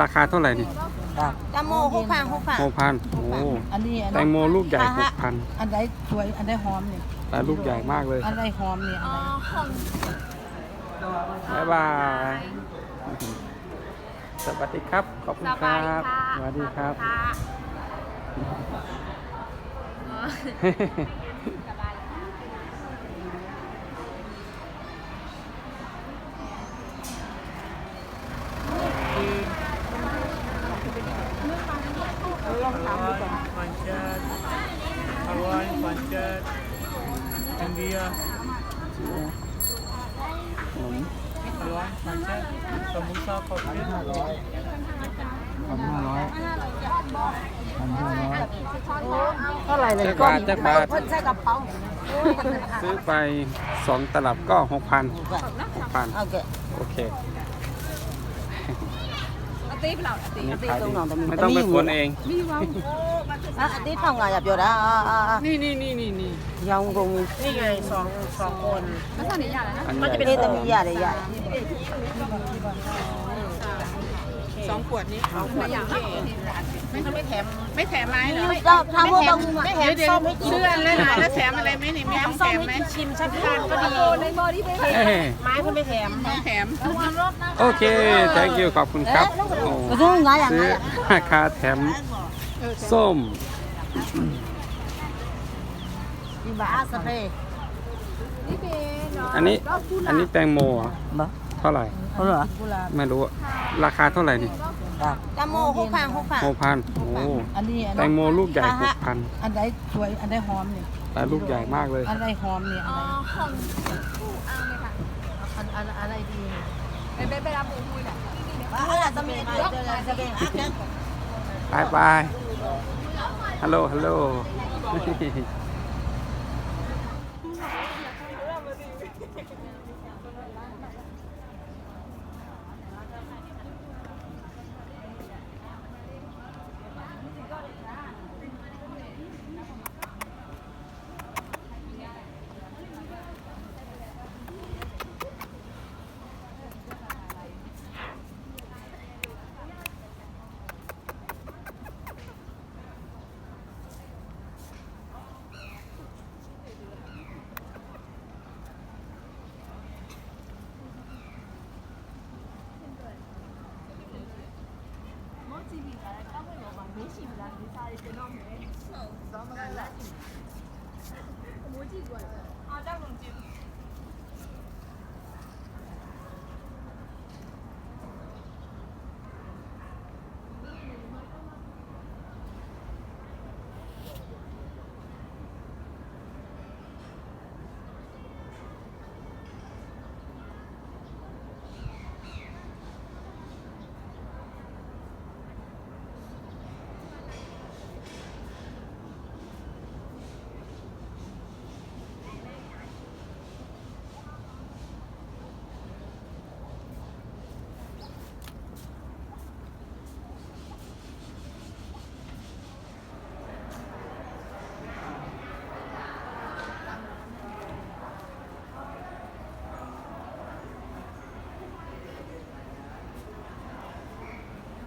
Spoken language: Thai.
ราคาเท่าไหร่นี่จ้ะจำโมหกพันหกพันหกพันโอ้อันนี้อันแตงโมลูกใหญ่หกพันอันใดสวยอันใดหอมนี่แต่ลูกใหญ่มากเลย อันใดหอมนี่อันใดบ๊ายบายสวัสดีครับ ขอบคุณครับสวัสดีครับ Pancet, Hawaii, pancet, India, ขนม Hawaii, pancet, samosa, cocktail. พันห้าร้อยพันห้าร้อยเท่าไหร่เลยเจ็ดบาทเจ็ดบาทเพิ่นใส่กระเป๋าซื้อไปสองตลับก็หกพันหกพันโอเค โอเค ตีเปล่าตี อันนี้ขาย ตรง ดี หนองตรงนี้ ไม่ต้องไปขนเอง อ่ะอันนี้ทำไงอ่ะเดี๋ยวนะอ่าอ่าอ่า นี่นี่นี่นี่นี่ ยังคง นี่ไงสองสองคน แล้วตอนนี้ยาแล้วนะ อัน มันจะเป็น ใหญ่ เตมีใหญ่ใหญ่ สองขวดนี้สองขวดอย่างละไม่ไม่แถมไม่แถมไม้เหรอเราทำพวกเราไม่แถมส้มให้กินเดือนแล้วนะแล้วแถมอะไรไหมนี่มีต้องแถมไหมชิมชักทานก็ดีในบอดี้ไปเอ้ยไม้เพิ่งไม่แถมต้องแถมโอเค thank you ขอบคุณครับโอ้ก็ต้องง่ายอย่างซื้อไรอะราคาแถมส้มที่บ้าสเปรย์นี่เป็นอันนี้อันนี้แตงโมเหรอบ่ เท่าไหร่เขาเหรอไม่รู้อะราคาเท่าไหร่นี่จ้ะจำโมหกพันหกพัน หกพันโอ้อันนี้อันแตงโมลูกใหญ่หกพันอันใดสวยอันใดหอมนี่แต่ลูกใหญ่มากเลย อันใดหอมนี่อันอ๋อใดของผู้อ้างเลยค่ะอันอันอะไรดีไปไปไปรับหมูคุยแหละอะไรจะมีเดี๋ยวจะเป็นอาเจนบายบายฮัลโหลฮัลโหล 我记知啊，但系我。